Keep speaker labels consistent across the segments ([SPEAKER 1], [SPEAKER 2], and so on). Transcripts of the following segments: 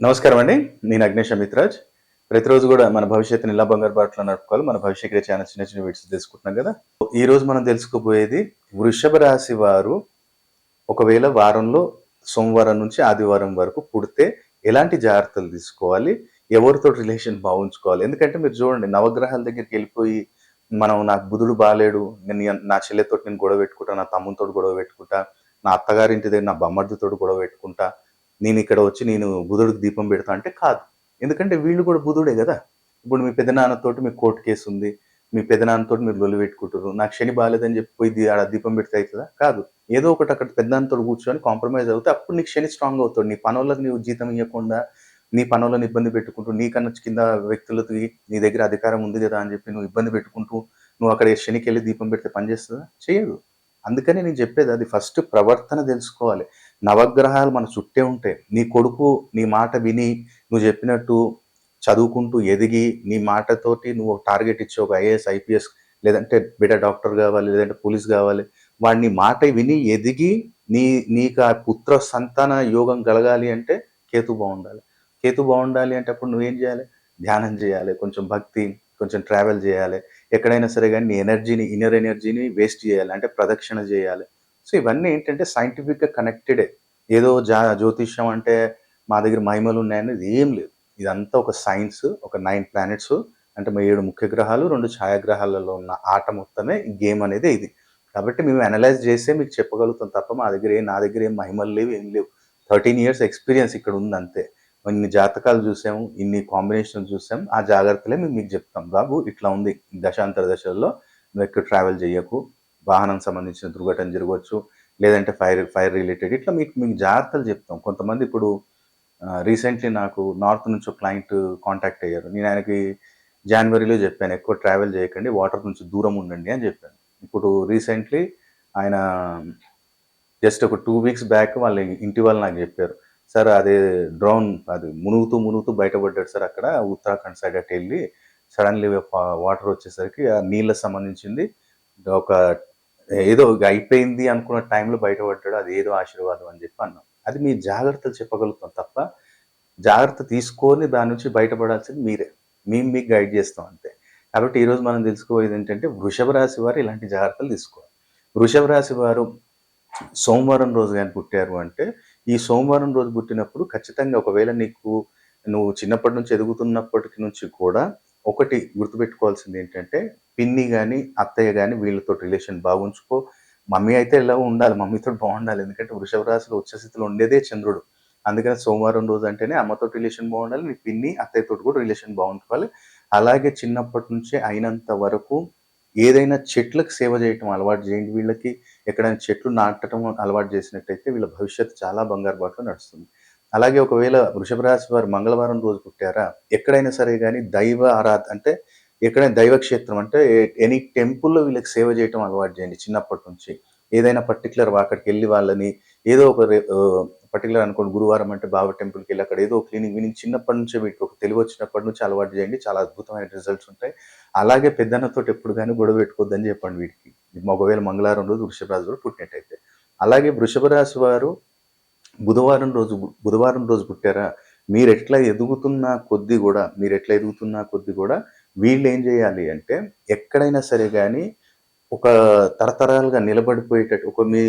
[SPEAKER 1] నమస్కారం అండి. నేను అగ్నేష్ అమిత్రాజ్ ప్రతిరోజు కూడా మన భవిష్యత్తుని ఇలా బంగారు బాటలో నడుపుకోవాలి. మన భవిష్యత్ చాలా చిన్న చిన్న వీడియోస్ తెలుసుకుంటున్నాం కదా. ఈ రోజు మనం తెలుసుకోబోయేది వృషభ రాశి వారు ఒకవేళ వారంలో సోమవారం నుంచి ఆదివారం వరకు పుడితే ఎలాంటి జాగ్రత్తలు తీసుకోవాలి? ఎవరితో రిలేషన్ బాగుంచుకోవాలి? ఎందుకంటే మీరు చూడండి నవగ్రహాల దగ్గరికి వెళ్ళిపోయి మనం నాకు బుధుడు బాలేడు నేను నా చెల్లెతో నేను గొడవ పెట్టుకుంటా నా తమ్ముతో గొడవ పెట్టుకుంటా నా అత్తగారింటి దగ్గర నా బొమ్మర్దితో గొడవ పెట్టుకుంటా నేను ఇక్కడ వచ్చి నేను బుధుడికి దీపం పెడతా అంటే కాదు. ఎందుకంటే వీళ్ళు కూడా బుధుడే కదా. ఇప్పుడు మీ పెదనాన్నతోటి మీకు కోర్టు కేసు ఉంది. మీ పెదనాన్నతో మీరు లొలి పెట్టుకుంటారు నాకు శని బాగాలేదని చెప్పి పోయి ఆడ దీపం పెడితే అవుతుందా? కాదు. ఏదో ఒకటి అక్కడ పెద్దనాన్నతో కూర్చొని కాంప్రమైజ్ అవుతే అప్పుడు నీకు శని స్ట్రాంగ్ అవుతాడు. నీ పనులకు నీవు జీతం ఇవ్వకుండా నీ పనులను ఇబ్బంది పెట్టుకుంటూ నీకన్నా కింద వ్యక్తులకి నీ దగ్గర అధికారం ఉంది కదా అని చెప్పి నువ్వు ఇబ్బంది పెట్టుకుంటూ నువ్వు అక్కడ శనికి వెళ్ళి దీపం పెడితే పనిచేస్తుందా చేయదు అందుకని నేను చెప్పేది అది ఫస్ట్ ప్రవర్తన తెలుసుకోవాలి. నవగ్రహాలు మన చుట్టే ఉంటాయి నీ కొడుకు నీ మాట విని నువ్వు చెప్పినట్టు చదువుకుంటూ ఎదిగి నీ మాటతోటి నువ్వు టార్గెట్ ఇచ్చి ఒక ఐఏఎస్ ఐపీఎస్ లేదంటే బిడ్డ డాక్టర్ కావాలి లేదంటే పోలీస్ కావాలి వాడిని మాట విని ఎదిగి నీ నీకు ఆ పుత్ర సంతాన యోగం కలగాలి అంటే కేతు బాగుండాలి. కేతు బాగుండాలి అంటే అప్పుడు నువ్వేం చేయాలి? ధ్యానం చేయాలి కొంచెం భక్తి కొంచెం ట్రావెల్ చేయాలి. ఎక్కడైనా సరే కానీ నీ ఎనర్జీని ఇన్నర్ ఎనర్జీని వేస్ట్ చేయాలి అంటే ప్రదక్షిణ చేయాలి. సో ఇవన్నీ ఏంటంటే సైంటిఫిక్గా కనెక్టెడే ఏదో జా జ్యోతిష్యం అంటే మా దగ్గర మహిమలు ఉన్నాయనేది ఏం లేదు. ఇదంతా ఒక సైన్స్ ఒక నైన్ ప్లానెట్స్ అంటే మా ఏడు ముఖ్య గ్రహాలు రెండు ఛాయాగ్రహాలలో ఉన్న ఆట మొత్తమే ఈ గేమ్ అనేది ఇది. కాబట్టి మేము అనలైజ్ చేసే మీకు చెప్పగలుగుతాం తప్ప మా దగ్గర ఏం నా దగ్గర ఏం మహిమలు లేవు ఏం లేవు. థర్టీన్ ఇయర్స్ ఎక్స్పీరియన్స్ ఇక్కడ ఉంది అంతే. ఇన్ని జాతకాలు చూసాము ఇన్ని కాంబినేషన్ చూసాం ఆ జాగ్రత్తలే మేము మీకు చెప్తాం. బాబు ఇట్లా ఉంది. దశాంతర దశల్లో నువ్వు ఎక్కడ ట్రావెల్ చేయకు. వాహనం సంబంధించిన దుర్ఘటన జరగవచ్చు లేదంటే ఫైర్ ఫైర్ రిలేటెడ్. ఇట్లా మీకు మీకు జాగ్రత్తలు చెప్తాం. కొంతమంది ఇప్పుడు రీసెంట్లీ నాకు నార్త్ నుంచి ఒక క్లయింట్ కాంటాక్ట్ అయ్యారు. నేను ఆయనకి జనవరిలో చెప్పాను ఎక్కువ ట్రావెల్ చేయకండి వాటర్ నుంచి దూరం ఉండండి అని చెప్పాను. ఇప్పుడు రీసెంట్లీ ఆయన జస్ట్ ఒక టూ వీక్స్ బ్యాక్ వాళ్ళ ఇంటి వాళ్ళు నాకు చెప్పారు సార్ అదే డ్రోన్ అది మునుగుతూ మునుగుతూ బయటపడ్డాడు సార్ అక్కడ ఉత్తరాఖండ్ సైడ్ అటు వెళ్ళి సడన్లీ వాటర్ వచ్చేసరికి ఆ నీళ్ళకి సంబంధించింది ఒక ఏదో అయిపోయింది అనుకున్న టైంలో బయటపడ్డాడు అది ఏదో ఆశీర్వాదం అని చెప్పి అన్నాం. అది మీ జాగ్రత్తలు చెప్పగలుగుతాం తప్ప జాగ్రత్త తీసుకొని దాని నుంచి బయటపడాల్సింది మీరే. మేము మీకు గైడ్ చేస్తాం అంతే. కాబట్టి ఈరోజు మనం తెలుసుకోయేది ఏంటంటే వృషభ రాశి వారు ఇలాంటి జాగ్రత్తలు తీసుకోవాలి. వృషభ రాశి వారు సోమవారం రోజు కానీ పుట్టారు అంటే ఈ సోమవారం రోజు పుట్టినప్పుడు ఖచ్చితంగా ఒకవేళ నీకు నువ్వు చిన్నప్పటి నుంచి ఎదుగుతున్నప్పటికి నుంచి కూడా ఒకటి గుర్తుపెట్టుకోవాల్సింది ఏంటంటే పిన్ని కానీ అత్తయ్య కానీ వీళ్ళతో రిలేషన్ బాగుంచుకో. మమ్మీ అయితే ఎలా ఉండాలి మమ్మీతో బాగుండాలి. ఎందుకంటే వృషభ రాశిలో ఉచ్చస్థితిలో ఉండేదే చంద్రుడు. అందుకని సోమవారం రోజు అంటేనే అమ్మతో రిలేషన్ బాగుండాలి నీ పిన్ని అత్తయ్యతో కూడా రిలేషన్ బాగుంటుకోవాలి అలాగే చిన్నప్పటి నుంచే అయినంత వరకు ఏదైనా చెట్లకు సేవ చేయటం అలవాటు చేయండి వీళ్ళకి. ఎక్కడైనా చెట్లు నాటడం అలవాటు చేసినట్టయితే వీళ్ళ భవిష్యత్తు చాలా బంగారు బాటలో నడుస్తుంది. అలాగే ఒకవేళ వృషభ రాశి వారు మంగళవారం రోజు పుట్టారా ఎక్కడైనా సరే కానీ దైవ ఆరాధ అంటే ఎక్కడైనా దైవ క్షేత్రం అంటే ఎనీ టెంపుల్లో వీళ్ళకి సేవ చేయటం అలవాటు చేయండి చిన్నప్పటి నుంచి. ఏదైనా పర్టికులర్ అక్కడికి వెళ్ళి వాళ్ళని ఏదో ఒక పర్టికులర్ అనుకోండి గురువారం అంటే బాబా టెంపుల్కి వెళ్ళి అక్కడ ఏదో క్లీనింగ్ విని చిన్నప్పటి నుంచే వీటికి ఒక తెలివి వచ్చినప్పటి నుంచి అలవాటు చేయండి. చాలా అద్భుతమైన రిజల్ట్స్ ఉంటాయి. అలాగే పెద్దన్నతో ఎప్పుడు కానీ గొడవ పెట్టుకోవద్దని చెప్పండి వీటికి. ఒకవేళ మంగళవారం రోజు వృషభ రాశి వారు పుట్టినట్టయితే. అలాగే వృషభ రాశి వారు బుధవారం రోజు బుధవారం రోజు పుట్టారా? మీరు ఎట్లా ఎదుగుతున్న కొద్దీ కూడా మీరు ఎట్లా ఎదుగుతున్న కొద్దీ కూడా వీళ్ళు ఏం చేయాలి అంటే ఎక్కడైనా సరే కానీ ఒక తరతరాలుగా నిలబడిపోయేటట్టు ఒక మీ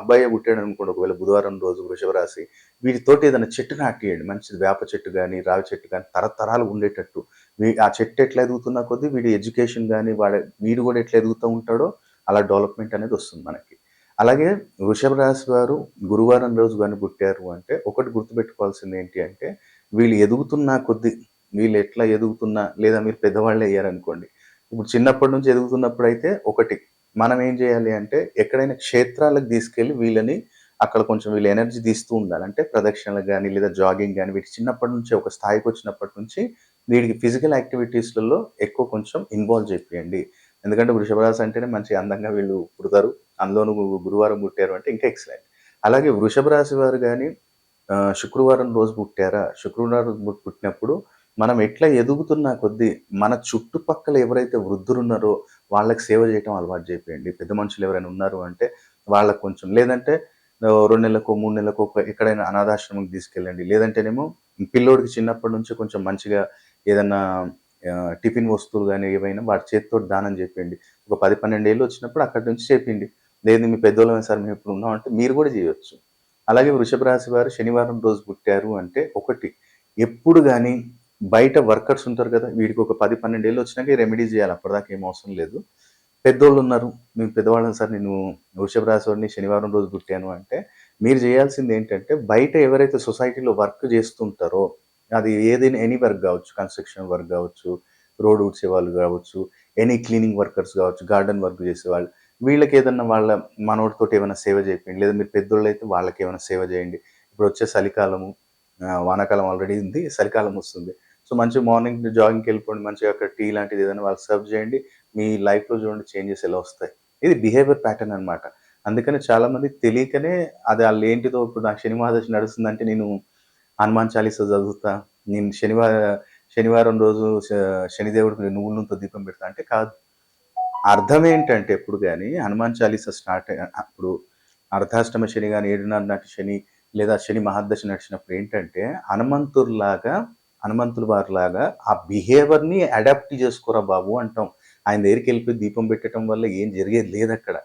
[SPEAKER 1] అబ్బాయి పుట్టాడు అనుకోండి ఒకవేళ బుధవారం రోజు వృషభ రాశి వీటితోటి ఏదైనా చెట్టు నాటియండి. మంచిది వేప చెట్టు కానీ రావి చెట్టు కానీ తరతరాలు ఉండేటట్టు. వీ ఆ చెట్టు ఎట్లా ఎదుగుతున్న కొద్దీ వీడి ఎడ్యుకేషన్ కానీ వాడ వీడు కూడా ఎట్లా ఎదుగుతూ ఉంటాడో అలా డెవలప్మెంట్ అనేది వస్తుంది మనకి. అలాగే వృషభ రాశి వారు గురువారం రోజు కానీ పుట్టారు అంటే ఒకటి గుర్తుపెట్టుకోవాల్సింది ఏంటి అంటే వీళ్ళు ఎదుగుతున్న కొద్ది వీళ్ళు ఎట్లా ఎదుగుతున్నా లేదా మీరు పెద్దవాళ్ళు అయ్యారనుకోండి ఇప్పుడు చిన్నప్పటి నుంచి ఎదుగుతున్నప్పుడు అయితే ఒకటి మనం ఏం చేయాలి అంటే ఎక్కడైనా క్షేత్రాలకు తీసుకెళ్ళి వీళ్ళని అక్కడ కొంచెం వీళ్ళు ఎనర్జీ తీస్తూ ఉండాలి. అంటే ప్రదక్షిణలకు కానీ లేదా జాగింగ్ కానీ వీటి చిన్నప్పటి నుంచి ఒక స్థాయికి వచ్చినప్పటి నుంచి వీడికి ఫిజికల్ యాక్టివిటీస్లలో ఎక్కువ కొంచెం ఇన్వాల్వ్ చేయండి. ఎందుకంటే వృషభరాశి అంటేనే మంచి అందంగా వీళ్ళు పుడతారు. అందులోనూ గురువారం పుట్టారు అంటే ఇంకా ఎక్సలెంట్ అలాగే వృషభ రాశి వారు కానీ శుక్రవారం రోజు పుట్టారా? శుక్రవారం రోజు పుట్టినప్పుడు మనం ఎట్లా ఎదుగుతున్న కొద్దీ మన చుట్టుపక్కల ఎవరైతే వృద్ధులు ఉన్నారో వాళ్ళకి సేవ చేయటం అలవాటు చేయండి. పెద్ద మనుషులు ఎవరైనా ఉన్నారు అంటే వాళ్ళకు కొంచెం లేదంటే రెండు నెలలకు మూడు నెలలకు ఎక్కడైనా అనాథాశ్రమంకి తీసుకెళ్ళండి. లేదంటేనేమో పిల్లోడికి చిన్నప్పటి నుంచి కొంచెం మంచిగా ఏదన్నా టిఫిన్ వస్తువులు కానీ ఏవైనా వాడి చేత్తోటి దానం చేయండి. ఒక 10, 12 ఏళ్ళు వచ్చినప్పుడు అక్కడి నుంచి చెప్పిండి లేదు మీ పెద్దోళ్ళమే సార్ మేము ఇప్పుడు ఉన్నాం అంటే మీరు కూడా చేయవచ్చు అలాగే వృషభ రాశి వారు శనివారం రోజు పుట్టారు అంటే ఒకటి ఎప్పుడు కానీ బయట వర్కర్స్ ఉంటారు కదా! వీడికి ఒక 10, 12 ఏళ్ళు వచ్చినాక రెమెడీ చేయాలి అప్పటిదాకా ఏం అవసరం లేదు. పెద్దోళ్ళున్నారు. మేము పెద్దవాళ్ళని సార్ నేను వృషభ రాశి వారిని శనివారం రోజు పుట్టాను అంటే మీరు చేయాల్సింది ఏంటంటే బయట ఎవరైతే సొసైటీలో వర్క్ చేస్తుంటారో అది ఏదైనా ఎనీ వర్క్ కావచ్చు కన్‌స్ట్రక్షన్ వర్క్ కావచ్చు రోడ్ ఊడ్చేవాళ్ళు కావచ్చు ఎనీ క్లీనింగ్ వర్కర్స్ కావచ్చు గార్డెన్ వర్క్ వీళ్ళకి ఏదన్నా వాళ్ళ మనోడితోటి ఏమైనా సేవ చేయండి లేదా మీరు పెద్దోళ్ళైతే వాళ్ళకేమైనా సేవ చేయండి ఇప్పుడు వచ్చే చలికాలము వానాకాలం ఆల్రెడీ ఉంది. చలికాలం వస్తుంది. సో, మంచి మార్నింగ్ జాగింగ్కి వెళ్ళిపోండి మంచిగా అక్కడ టీ లాంటిది ఏదైనా వాళ్ళకి సర్వ్ చేయండి మీ లైఫ్‌లో చూడండి చేంజెస్ ఎలా వస్తాయి. ఇది బిహేవియర్ ప్యాటర్న్ అనమాట అందుకని చాలామంది తెలియకనే అది వాళ్ళు ఏంటిదో ఇప్పుడు నాకు శని దశ నడుస్తుందంటే నేను హనుమాన్ చాలీస చదువుతా. నేను శనివారం శనివారం రోజు శ శనిదేవుడికి నువ్వులతో దీపం పెడతా అంటే కాదు. అర్థం ఏంటంటే ఎప్పుడు కానీ హనుమాన్ చాలీస స్టార్ట్ అప్పుడు అర్ధాష్టమ శని కానీ ఏడున్నర నాటి శని లేదా శని మహాదశ నడిచినప్పుడు ఏంటంటే హనుమంతుడిలాగా హనుమంతుల వారిలాగా ఆ బిహేవియర్‌ని అడాప్ట్ చేసుకోరా బాబు అంటాం. ఆయన దగ్గరికి వెళ్ళిపోయి దీపం పెట్టడం వల్ల ఏం జరిగేది లేదక్కడ.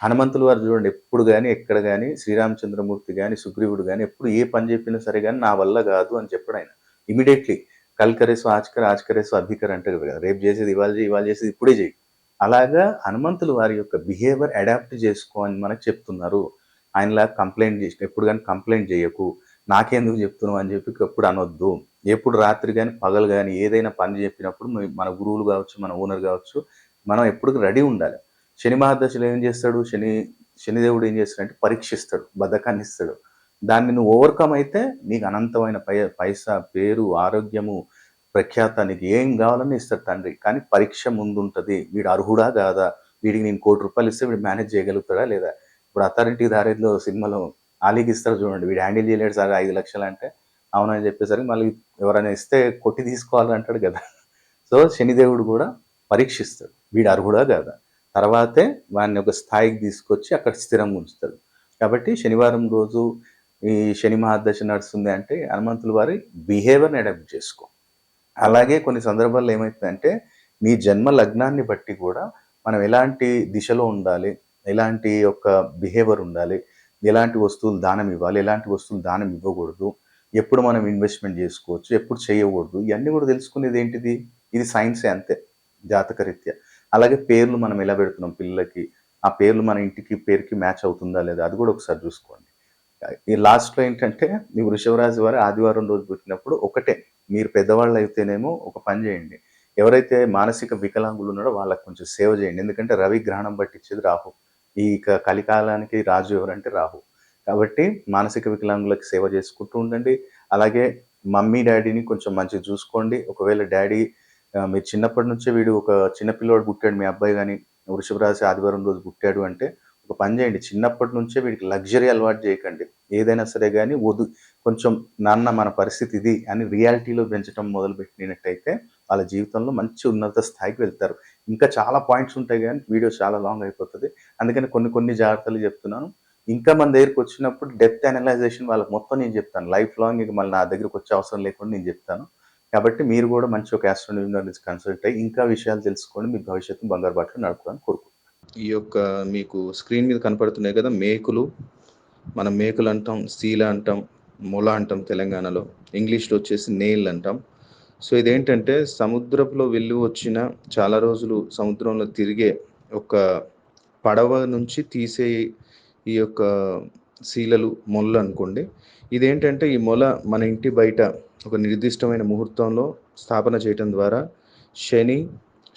[SPEAKER 1] హనుమంతుల వారు చూడండి ఎప్పుడు కానీ ఎక్కడ కానీ శ్రీరామచంద్రమూర్తి కానీ సుగ్రీవుడు కానీ ఎప్పుడు ఏ పని చెప్పినా సరే కానీ నా వల్ల కాదు అని చెప్పాడు ఆయన ఇమీడియట్లీ కల్కరేసు ఆచకర ఆచకరేసు అభికర్ అంటారు కదా! రేపు చేసేది ఇవాళ చెయ్యి, ఇవాళ చేసేది ఇప్పుడే చెయ్యి. అలాగా హనుమంతులు వారి యొక్క బిహేవియర్ అడాప్ట్ చేసుకో అని మనకు చెప్తున్నారు. ఆయనలా కంప్లైంట్ చేసి ఎప్పుడు కానీ కంప్లైంట్ చేయకు నాకెందుకు చెప్తున్నావు అని చెప్పి ఎప్పుడు అనొద్దు. ఎప్పుడు రాత్రి కానీ పగలు కానీ ఏదైనా పని చెప్పినప్పుడు మన గురువులు కావచ్చు మన ఓనర్ కావచ్చు మనం ఎప్పుడు రెడీ ఉండాలి. శని మహాదశలో ఏం చేస్తాడు? శని శనిదేవుడు ఏం చేస్తాడంటే పరీక్షిస్తాడు. బద్ధకాన్ని ఇస్తాడు. దాన్ని నువ్వు ఓవర్‌కమ్ అయితే నీకు అనంతమైన పై పైసా, పేరు, ఆరోగ్యము, ప్రఖ్యాత ఏం కావాలని ఇస్తాడు తండ్రి. కానీ పరీక్ష ముందుంటది. వీడు అర్హుడా? కాదా? వీడికి నేను కోటి రూపాయలు ఇస్తే వీడు మేనేజ్ చేయగలుగుతాడా? లేదా? ఇప్పుడు అథారిటీ దారిలో సినిమాలో ఆలీకి ఇస్తారు చూడండి. వీడు హ్యాండిల్ చేయలేడు సార్ 5,00,000 అంటే అవునని చెప్పేసరికి మళ్ళీ ఎవరైనా ఇస్తే కొట్టి తీసుకోవాలి అంటాడు కదా! సో, శనిదేవుడు కూడా పరీక్షిస్తాడు. వీడు అర్హుడా? కాదా? తర్వాతే వాడిని ఒక స్థాయికి తీసుకొచ్చి అక్కడ స్థిరంగా ఉంచుతాడు. కాబట్టి శనివారం రోజు ఈ శని మహాదశ నడుస్తుంది అంటే హనుమంతుల వారి బిహేవియర్‌ని అడాప్ట్ చేసుకో. అలాగే కొన్ని సందర్భాల్లో ఏమవుతుందంటే నీ జన్మ లగ్నాన్ని బట్టి కూడా మనం ఎలాంటి దిశలో ఉండాలి, ఎలాంటి యొక్క బిహేవియర్ ఉండాలి, ఎలాంటి వస్తువులు దానం ఇవ్వాలి, ఎలాంటి వస్తువులు దానం ఇవ్వకూడదు, ఎప్పుడు మనం ఇన్వెస్ట్‌మెంట్ చేసుకోవచ్చు, ఎప్పుడు చేయకూడదు ఇవన్నీ కూడా తెలుసుకునేది ఏంటిది? ఇది సైన్సే అంతే జాతకరీత్యా. అలాగే పేర్లు మనం ఎలా పెడుతున్నాం పిల్లలకి, ఆ పేర్లు మన ఇంటికి పేరుకి మ్యాచ్ అవుతుందా లేదా అది కూడా ఒకసారి చూసుకోండి. ఈ లాస్ట్‌లో ఏంటంటే ఈ వృషభరాశి వారు ఆదివారం రోజు పుట్టినప్పుడు ఒకటే మీరు పెద్దవాళ్ళు అయితేనేమో ఒక పని చేయండి. ఎవరైతే మానసిక వికలాంగులు ఉన్నారో వాళ్ళకి కొంచెం సేవ చేయండి. ఎందుకంటే రవి గ్రహణం పట్టించేది రాహు. ఈ కలికాలానికి రాజు ఎవరంటే రాహు. కాబట్టి మానసిక వికలాంగులకు సేవ చేసుకుంటూ ఉండండి. అలాగే మమ్మీ, డాడీని కొంచెం మంచిగా చూసుకోండి. ఒకవేళ డాడీ మీరు చిన్నప్పటి నుంచే వీడు ఒక చిన్న పిల్లోడు పుట్టాడు మీ అబ్బాయి కానీ వృషభ రాశి ఆదివారం రోజు పుట్టాడు అంటే ఒక పని చేయండి. చిన్నప్పటి నుంచే వీడికి లగ్జరీ అలవాటు చేయకండి. ఏదైనా సరే కానీ వదు కొంచెం నాన్న మన పరిస్థితి ఇది అని రియాలిటీలో పెంచడం మొదలుపెట్టినట్టయితే వాళ్ళ జీవితంలో మంచి ఉన్నత స్థాయికి వెళ్తారు. ఇంకా చాలా పాయింట్స్ ఉంటాయి కానీ వీడియో చాలా లాంగ్ అయిపోతుంది అందుకని కొన్ని కొన్ని జాగ్రత్తలు చెప్తున్నాను. ఇంకా మన దగ్గరికొచ్చినప్పుడు డెప్త్ అనలైజేషన్ వాళ్ళకి మొత్తం నేను చెప్తాను. లైఫ్ లాంగ్ ఇక మళ్ళీ నా దగ్గరకొచ్చే అవసరం లేకుండా నేను చెప్తాను. కాబట్టి మీరు కూడా మంచి ఒక ఆస్ట్రోనమీ నుంచి కన్సల్ట్ అయ్యి ఇంకా విషయాలు తెలుసుకొని మీ భవిష్యత్తును బంగారు బాటలో నడుపుకోవాలని కోరుకుంటున్నాను.
[SPEAKER 2] ఈ యొక్క మీకు స్క్రీన్ మీద కనపడుతున్నాయి కదా మేకులు. మనం మేకులు అంటాం సీల అంటాం మొల అంటాం తెలంగాణలో. ఇంగ్లీష్లో వచ్చేసి నేల్ అంటాం. సో ఇదేంటంటే సముద్రంలో వెళ్ళి వచ్చిన చాలా రోజులు సముద్రంలో తిరిగే ఒక పడవ నుంచి తీసే ఈ యొక్క శీలలు మొలలు అనుకోండి. ఇదేంటంటే ఈ మొల మన ఇంటి బయట ఒక నిర్దిష్టమైన ముహూర్తంలో స్థాపన చేయటం ద్వారా శని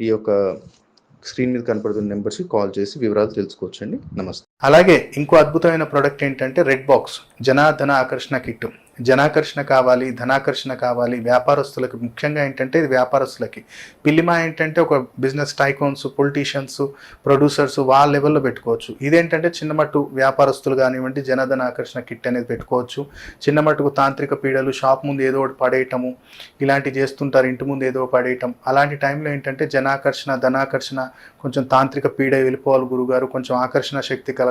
[SPEAKER 1] ఈ యొక్క స్క్రీన్ మీద కనపడుతున్న నెంబర్స్కి కాల్ చేసి వివరాలు తెలుసుకోవచ్చండి. నమస్తే.
[SPEAKER 3] అలాగే ఇంకో అద్భుతమైన ప్రోడక్ట్ ఏంటంటే రెడ్ బాక్స్ జనాధన ఆకర్షణ కిట్ జనాకర్షణ కావాలి ధనాకర్షణ కావాలి వ్యాపారస్తులకు. ముఖ్యంగా ఏంటంటే ఇది వ్యాపారస్తులకి. పిల్లిమా ఏంటంటే ఒక బిజినెస్ టైకోన్స్ పొలిటీషియన్స్ ప్రొడ్యూసర్స్ వాళ్ళ లెవెల్లో పెట్టుకోవచ్చు. ఇదేంటంటే చిన్న మట్టు వ్యాపారస్తులు కానివ్వండి జనధన ఆకర్షణ కిట్ అనేది పెట్టుకోవచ్చు. చిన్నమట్టుకు తాంత్రిక పీడలు షాప్ ముందు ఏదో ఒకటి పడేయటము ఇలాంటివి చేస్తుంటారు ఇంటి ముందు ఏదో పడేయటం. అలాంటి టైంలో ఏంటంటే జనాకర్షణ ధనాకర్షణ కొంచెం తాంత్రిక పీడ వెళ్ళిపోవాలి గురుగారు కొంచెం ఆకర్షణ శక్తి కల